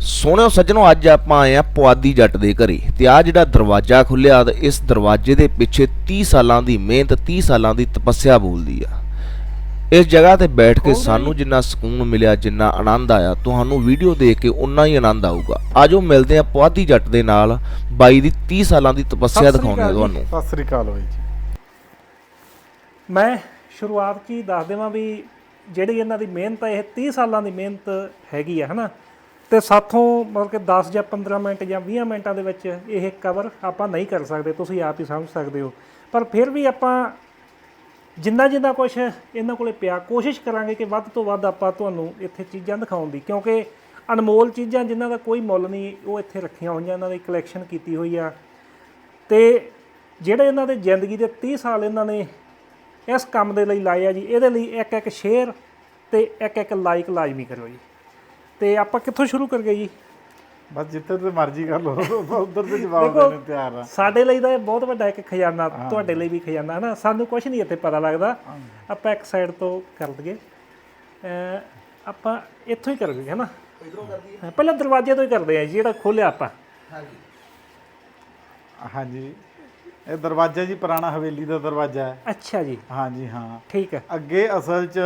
ਸੋਹਣਿਓ ਸੱਜਣੋ ਅੱਜ ਆਪਾਂ ਆਏ ਆ ਪੁਆਧੀ ਜੱਟ ਦੇ ਘਰੇ ਤੇ ਆ ਜਿਹੜਾ ਦਰਵਾਜ਼ਾ ਖੁੱਲਿਆ ਤੇ ਇਸ ਦਰਵਾਜ਼ੇ ਦੇ ਪਿੱਛੇ 30 ਸਾਲਾਂ ਦੀ ਮਿਹਨਤ 30 ਸਾਲਾਂ ਦੀ ਤਪੱਸਿਆ ਬੋਲਦੀ ਆ। ਇਸ ਜਗ੍ਹਾ ਤੇ ਬੈਠ ਕੇ ਸਾਨੂੰ ਜਿੰਨਾ ਸਕੂਨ ਮਿਲਿਆ ਜਿੰਨਾ ਆਨੰਦ ਆਇਆ ਤੁਹਾਨੂੰ ਵੀਡੀਓ ਦੇਖ ਕੇ ਉਨਾ ਹੀ ਆਨੰਦ ਆਊਗਾ। ਆਜੋ ਮਿਲਦੇ ਆ ਪੁਆਧੀ ਜੱਟ ਦੇ ਨਾਲ ਬਾਈ ਦੀ 30 ਸਾਲਾਂ ਦੀ ਤਪੱਸਿਆ ਅਕਾਲ ਜੀ। ਤੁਹਾਨੂੰ। ਸਤਿ ਸ੍ਰੀ ਅਕਾਲ ਬਾਈ ਜੀ। ਮੈਂ ਸ਼ੁਰੂਆਤ 'ਚ ਹੀ ਦੱਸ ਦੇਵਾਂ ਵੀ ਜਿਹੜੀ ਇਹਨਾਂ ਦੀ ਮਿਹਨਤ ਹੈ ਇਹ 30 ਸਾਲਾਂ ਦੀ ਮਿਹਨਤ ਹੈਗੀ ਆ ਹਨਾ? ਤੇ ਸਾਥੋਂ ਮਤਲਬ ਕਿ 10 ਜਾਂ 15 ਮਿੰਟ ਜਾਂ 20 ਮਿੰਟਾਂ ਦੇ ਵਿੱਚ ਇਹ ਕਵਰ ਆਪਾਂ ਨਹੀਂ ਕਰ ਸਕਦੇ, ਤੁਸੀਂ ਆਪ ਹੀ ਸਮਝ ਸਕਦੇ ਹੋ। ਪਰ ਫਿਰ ਵੀ ਆਪਾਂ ਜਿੰਨਾ ਜਿੰਨਾ ਕੁਝ ਇਹਨਾਂ ਕੋਲੇ ਪਿਆ, ਕੋਸ਼ਿਸ਼ ਕਰਾਂਗੇ ਕਿ ਵੱਧ ਤੋਂ ਵੱਧ ਆਪਾਂ ਤੁਹਾਨੂੰ ਇੱਥੇ ਚੀਜ਼ਾਂ ਦਿਖਾਉਣ ਦੀ, ਕਿਉਂਕਿ ਅਨਮੋਲ ਚੀਜ਼ਾਂ ਜਿਨ੍ਹਾਂ ਦਾ ਕੋਈ ਮੁੱਲ ਨਹੀਂ, ਉਹ ਇੱਥੇ ਰੱਖੀਆਂ ਹੋਈਆਂ, ਇਹਨਾਂ ਦੀ ਕਲੈਕਸ਼ਨ ਕੀਤੀ ਹੋਈ ਆ। ਤੇ ਜਿਹੜੇ ਇਹਨਾਂ ਦੇ ਜ਼ਿੰਦਗੀ ਦੇ 30 ਸਾਲ ਇਹਨਾਂ ਨੇ ਇਸ ਕੰਮ ਦੇ ਲਈ ਲਾਏ ਆ ਜੀ, ਇਹਦੇ ਲਈ ਇੱਕ ਇੱਕ ਸ਼ੇਅਰ ਤੇ ਇੱਕ ਇੱਕ ਲਾਈਕ ਲਾਜ਼ਮੀ ਕਰਿਓ ਜੀ। ਤੇ ਆਪਾਂ ਕਿੱਥੋਂ ਸ਼ੁਰੂ ਕਰੀਏ ਜੀ? ਬਸ ਜਿੱਥੇ ਤੇ ਮਰਜ਼ੀ ਕਰ ਲਓ। ਉਧਰ ਤੇ ਜਵਾਬ ਦੇਣ ਤਿਆਰ ਆ। ਸਾਡੇ ਲਈ ਤਾਂ ਇਹ ਬਹੁਤ ਵੱਡਾ ਇੱਕ ਖਜ਼ਾਨਾ ਤੁਹਾਡੇ ਲਈ ਵੀ ਖਜ਼ਾਨਾ ਹੈ ਨਾ ਸਾਨੂੰ ਕੁਝ ਨਹੀਂ ਇੱਥੇ ਪਤਾ ਲੱਗਦਾ। ਆਪਾਂ ਇੱਕ ਸਾਈਡ ਤੋਂ ਕਰ ਦਈਏ ਆਪਾਂ ਇੱਥੋਂ ਹੀ ਕਰਾਂਗੇ ਹੈ ਨਾ ਇਧਰੋਂ ਕਰ ਦਈਏ। ਪਹਿਲਾਂ ਦਰਵਾਜ਼ੇ ਤੋਂ ਹੀ ਕਰਦੇ ਆ ਜੀ, ਜਿਹੜਾ ਖੋਲਿਆ ਆਪਾਂ। ਹਾਂਜੀ। ਇਹ ਦਰਵਾਜ਼ਾ ਜੀ ਪੁਰਾਣਾ ਹਵੇਲੀ ਦਾ ਦਰਵਾਜ਼ਾ ਹੈ। ਅੱਛਾ ਜੀ। ਹਾਂਜੀ ਹਾਂ। ਠੀਕ ਹੈ। ਅੱਗੇ ਅਸਲ 'ਚ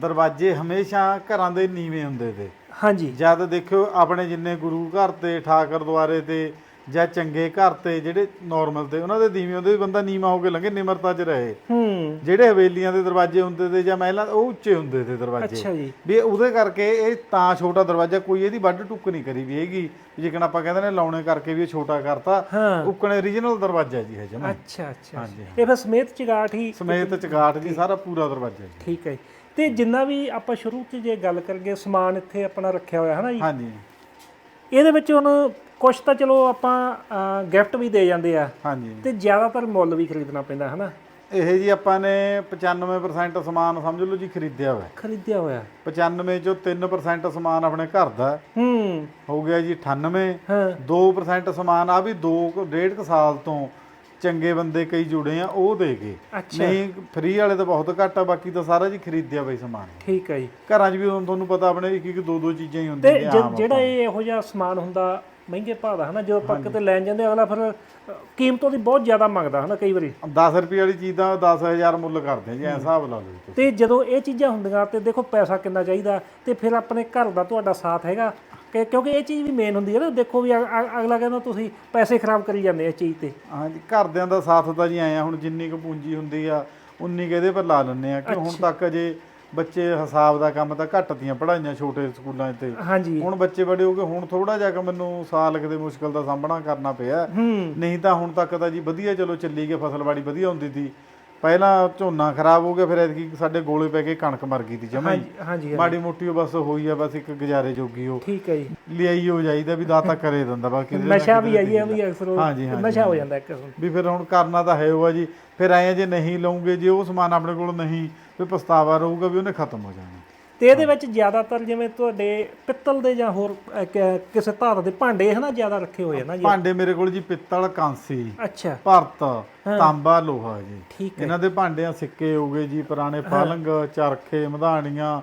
ਦਰਵਾਜ਼ੇ ਹਮੇਸ਼ਾ ਘਰਾਂ ਦੇ ਨੀਵੇਂ ਹੁੰਦੇ ਤੇ। ਹਾਂਜੀ। ਜਦ ਦੇਖਿਓ ਆਪਣੇ ਜਿੰਨੇ ਗੁਰੂ ਘਰ ਤੇ ਠਾਕਰ ਦੁਆਰੇ ਤੇ ਜਾਂ ਚੰਗੇ ਘਰ ਤੇ ਜਿਹੜੇ ਨਾਰਮਲ ਤੇ ਉਹਨਾਂ ਦੇ ਨੀਵੇਂ ਹੁੰਦੇ ਸੀ, ਬੰਦਾ ਨੀਵਾਂ ਹੋ ਕੇ ਲੰਘੇ ਨਿਮਰਤਾ 'ਚ ਰਹੇ। ਹੂੰ। ਜਿਹੜੇ ਹਵੇਲੀਆਂ ਦੇ ਦਰਵਾਜ਼ੇ ਹੁੰਦੇ ਤੇ ਜਾਂ ਮਹਿਲਾਂ ਉਹ ਉੱਚੇ ਹੁੰਦੇ ਤੇ ਦਰਵਾਜ਼ੇ। ਅੱਛਾ ਜੀ। ਵੀ ਉਹਦੇ ਕਰਕੇ ਇਹ ਤਾਂ ਛੋਟਾ ਦਰਵਾਜ਼ਾ ਕੋਈ ਇਹਦੀ ਵੱਢ ਟੁੱਕ ਨਹੀਂ ਕਰੀ ਵੀ ਹੈਗੀ। ਜਿਕਣ ਆਪਾਂ ਕਹਿੰਦੇ ਨੇ ਲਾਉਣੇ ਕਰਕੇ ਵੀ ਇਹ ਛੋਟਾ ਕਰਤਾ ਉੱਕਣੇ origignal ਦਰਵਾਜ਼ਾ ਜੀ ਹੈ ਜਮਾ। ਅੱਛਾ ਅੱਛਾ। ਹਾਂਜੀ। ਇਹ ਫਿਰ ਸਮੇਤ ਚਗਾਠ ਹੀ ਸਮੇਤ ਚਗਾਠ ਜੀ ਸਾਰਾ ਪੂਰਾ ਦਰਵਾਜ਼ਾ ਜੀ। ਠੀਕ ਹੈ। ਤੇ ਜਿੰਨਾ ਵੀ ਆਪਾਂ ਸ਼ੁਰੂ 'ਚ ਜੇ ਗੱਲ ਕਰੀਏ ਸਮਾਨ ਇੱਥੇ ਆਪਣਾ ਰੱਖਿਆ ਹੋਇਆ ਹੈ ਨਾ ਜੀ? ਹਾਂਜੀ। ਇਹਦੇ ਵਿੱਚ ਹੁਣ ਕੁਝ ਤਾਂ ਚਲੋ ਆਪਾਂ ਗਿਫਟ ਵੀ ਦੇ ਜਾਂਦੇ ਆ। ਹਾਂਜੀ। ਤੇ ਜ਼ਿਆਦਾਤਰ ਮੁੱਲ ਵੀ ਖਰੀਦਣਾ ਪੈਂਦਾ ਹੈ ਨਾ ਇਹ ਜੀ ਆਪਾਂ ਨੇ 95% ਸਮਾਨ ਸਮਝ ਲਓ ਜੀ ਖਰੀਦਿਆ ਹੋਇਆ। ਖਰੀਦਿਆ ਹੋਇਆ। 95 ਚੋਂ 3% ਸਮਾਨ ਆਪਣੇ ਘਰ ਦਾ। ਹੈ। ਹੂੰ ਗਿਆ ਜੀ 98 ਹਾਂ। 2% ਸਮਾਨ ਆ ਵੀ 2 ਡੇਢ ਕੁ ਸਾਲ ਤੋਂ ਚੰਗੇ ਬੰਦੇ ਕਈ ਜੁੜੇ ਆ ਉਹ ਦੇ ਗਏ। ਨਹੀਂ ਫ੍ਰੀ ਵਾਲੇ ਤਾਂ ਬਹੁਤ ਘੱਟ ਆ ਬਾਕੀ ਤਾਂ ਸਾਰਾ ਜੀ ਖਰੀਦਿਆ ਬਈ ਸਮਾਨ। ਠੀਕ ਹੈ ਜੀ। ਘਰਾਂ 'ਚ ਵੀ ਤੁਹਾਨੂੰ ਪਤਾ ਆਪਣੇ ਇੱਕ ਇੱਕ ਦੋ ਦੋ ਚੀਜ਼ਾਂ ਹੀ ਹੁੰਦੀਆਂ ਤੇ ਜਿਹੜਾ ਇਹ ਇਹੋ ਜਿਹਾ ਸਮਾਨ ਹੁੰਦਾ ਮਹਿੰਗੇ ਭਾਅ ਦਾ ਹੈ ਨਾ ਜਦੋਂ ਆਪਾਂ ਕਿਤੇ ਲੈਣ ਜਾਂਦੇ ਅਗਲਾ ਫਿਰ ਅ, ਕੀਮਤ ਉਹਦੀ ਬਹੁਤ ਜ਼ਿਆਦਾ ਮੰਗਦਾ ਹੈ ਨਾ ਕਈ ਵਾਰੀ? 10 ਰੁਪਏ ਵਾਲੀ ਚੀਜ਼ ਦਾ 10000 ਮੁੱਲ ਕਰਦੇ ਆ ਜੀ ਐ ਹਿਸਾਬ ਲਾ ਲਓ। ਤੇ ਜਦੋਂ ਇਹ ਚੀਜ਼ਾਂ ਹੁੰਦੀਆਂ ਤੇ ਦੇਖੋ ਪੈਸਾ ਕਿੰਨਾ ਚਾਹੀਦਾ ਤੇ ਫਿਰ ਆਪਣੇ ਘਰ ਦਾ ਤੁਹਾਡਾ ਸਾਥ ਹੈਗਾ। ਕਿ ਕਿਉਂਕਿ ਇਹ ਚੀਜ਼ ਵੀ ਮੇਨ ਹੁੰਦੀ ਹੈ ਨਾ ਦੇਖੋ ਵੀ ਅਗਲਾ ਕਹਿੰਦਾ ਤੁਸੀਂ ਪੈਸੇ ਖਰਾਬ ਕਰੀ ਜਾਂਦੇ ਆ ਇਸ ਚੀਜ਼ ਤੇ। ਹਾਂਜੀ ਘਰਦਿਆਂ ਦਾ ਸਾਥ ਤਾਂ ਜੀ ਆਏ ਆ ਹੁਣ ਜਿੰਨੀ ਕੁ ਪੂੰਜੀ ਹੁੰਦੀ ਆ ਉਨੀ ਕੁ ਇਹਦੇ ਪਰ ਲਾ ਲੈਂਦੇ ਆ ਕਿ ਹੁਣ ਤੱਕ ਅਜੇ ਬੱਚੇ ਹਿਸਾਬ ਦਾ ਕੰਮ ਤਾਂ ਘੱਟ ਦੀਆਂ ਪੜਾਈਆਂ ਛੋਟੇ ਸਕੂਲਾਂ 'ਚ ਤੇ। ਹਾਂਜੀ। ਹੁਣ ਬੱਚੇ ਬੜੇ ਹੋ ਗਏ ਹੁਣ ਥੋੜਾ ਜਿਹਾ ਕਿ ਮੈਨੂੰ ਸਾਲ ਕੁ ਦੇ ਮੁਸ਼ਕਲ ਦਾ ਸਾਹਮਣਾ ਕਰਨਾ ਪਿਆ। ਨਹੀਂ ਤਾਂ ਹੁਣ ਤੱਕ ਤਾਂ ਜੀ ਵਧੀਆ ਚਲੋ ਚੱਲੀ ਗਈ ਫਸਲਬਾੜੀ ਵਧੀਆ ਹੁੰਦੀ ਸੀ। ਪਹਿਲਾਂ ਝੋਨਾ ਖਰਾਬ ਹੋ ਗਿਆ ਫਿਰ ਐਤਕੀ ਸਾਡੇ ਗੋਲੇ ਪੈ ਕੇ ਕਣਕ ਮਰ ਗਈ ਸੀ ਜਮਾਂ ਹਾਂਜੀ ਹਾਂਜੀ ਮਾੜੀ ਮੋਟੀ ਉਹ ਬਸ ਹੋਈ ਆ ਬਸ ਇੱਕ ਗੁਜ਼ਾਰੇ ਜੋਗੀ ਉਹ। ਠੀਕ ਹੈ ਜੀ। ਲਿਆਈ ਹੋ ਜਾਈਦਾ ਵੀ ਦਾਤਾ ਕਰੇ ਦਿੰਦਾ ਬਾਕੀ ਨਸ਼ਾ ਵੀ ਆਈ ਹੈ ਵੀ ਅਕਸਰ ਹਾਂਜੀ, ਹਾਂਜੀ, ਨਸ਼ਾ ਹੋ ਜਾਂਦਾ ਇੱਕ ਵੀ ਫਿਰ ਹੁਣ ਕਰਨਾ ਤਾਂ ਹੈ ਉਹ ਆ ਜੀ ਫਿਰ ਆਏ ਜੇ ਨਹੀਂ ਲਵਾਂਗੇ ਜੇ ਉਹ ਸਮਾਨ ਆਪਣੇ ਕੋਲ ਨਹੀਂ ਵੀ ਪਛਤਾਵਾ ਰਹੂਗਾ ਵੀ ਉਹਨੇ ਖਤਮ ਹੋ ਜਾਣਾ। ਤੇ ਇਹਦੇ ਵਿੱਚ ਜ਼ਿਆਦਾਤਰ ਜਿਵੇਂ ਤੁਹਾਡੇ ਪਿੱਤਲ ਦੇ ਜਾਂ ਹੋਰ ਕ- ਕਿਸੇ ਧਾਤ ਦੇ ਭਾਂਡੇ ਹਨਾ ਜ਼ਿਆਦਾ ਰੱਖੇ ਹੋਏ ਆ ਨਾ ਜੀ? ਭਾਂਡੇ ਮੇਰੇ ਕੋਲ ਜੀ ਪਿੱਤਲ ਕਾਂਸੀ ਅੱਛਾ। ਭਰਤ ਤਾਂਬਾ ਲੋਹਾ ਜੀ। ਠੀਕ ਹੈ। ਇਹਨਾਂ ਦੇ ਭਾਂਡਿਆਂ ਸਿੱਕੇ ਹੋ ਗਏ ਜੀ ਪੁਰਾਣੇ ਪਲੰਗ ਚਰਖੇ ਮਧਾਣੀਆਂ।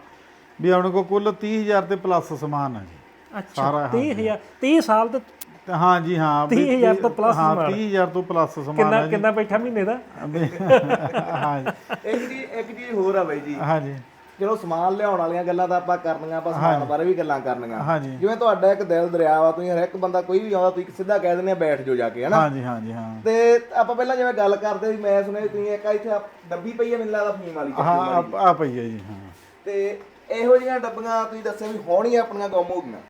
ਵੀ ਆਪਣੇ ਕੋਲ ਕੁੱਲ 30000 ਤੇ ਪਲੱਸ ਸਮਾਨ ਹੈ ਜੀ। ਅੱਛਾ ਸਾਰਾ, 30000 30 ਸਾਲ ਤੇ ਤੇ ਹਾਂ ਜੀ ਹਾਂ ਵੀ 30,000 ਤੋਂ plus ਹਾਂ ਸਮਾਨ। 30000 ਤੋਂ ਪਲੱਸ ਸਮਾਨ ਕਿੰਨਾ ਹੈ ਜੀ। ਕਿੰਨਾ ਬੈਠਾ ਮਹੀਨੇ ਦਾ? ਹਾਂ ਜੀ। ਇੱਕ ਜੀ ਇੱਕ ਚੀਜ਼ ਹੋਰ ਆ ਬਾਈ ਜੀ। ਹਾਂ ਜੀ। ਚਲੋ ਸਮਾਨ ਲਿਆਉਣ ਵਾਲੀਆਂ ਗੱਲਾਂ ਤਾਂ ਆਪਾਂ ਕਰਨੀਆਂ ਆਪਾਂ ਸਮਾਨ ਬਾਰੇ ਵੀ ਗੱਲਾਂ ਕਰਨੀਆਂ। ਜਿਵੇਂ ਤੁਹਾਡਾ ਇੱਕ ਦਿਲ ਦਰਿਆ ਵਾ ਤੁਸੀਂ ਹਰ ਇੱਕ ਬੰਦਾ ਕੋਈ ਵੀ ਆਉਂਦਾ ਤੁਸੀਂ ਸਿੱਧਾ ਕਹਿ ਦਿੰਦੇ ਆ ਬੈਠ ਜਾਓ ਜਾ ਕੇ ਹਨਾ? ਹਾਂ ਜੀ ਹਾਂ। ਤੇ ਆਪਾਂ ਪਹਿਲਾਂ ਜਿਵੇਂ ਗੱਲ ਕਰਦੇ ਸੀ ਮੈਂ ਸੁਣਿਆ ਵੀ ਤੁਸੀਂ ਇੱਕ ਇੱਥੇ ਆਹ ਡੱਬੀ ਪਈ ਹੈ ਮੈਨੂੰ ਲੱਗਦਾ ਫੀਮ ਵਾਲੀ ਚੱਕੀ ਹਾਂ ਵਾਲੀ। ਆ- ਆ ਪਈ ਹੈ ਜੀ ਹਾਂ। ਤੇ ਇਹੋ ਜਿਹੀਆਂ ਡੱਬੀਆਂ ਤੁਸੀਂ ਦੱਸਿਆ ਵੀ ਹੁਣ ਆਪਣੀਆਂ ਗੁੰਮ ਹੋ ਗਈਆਂ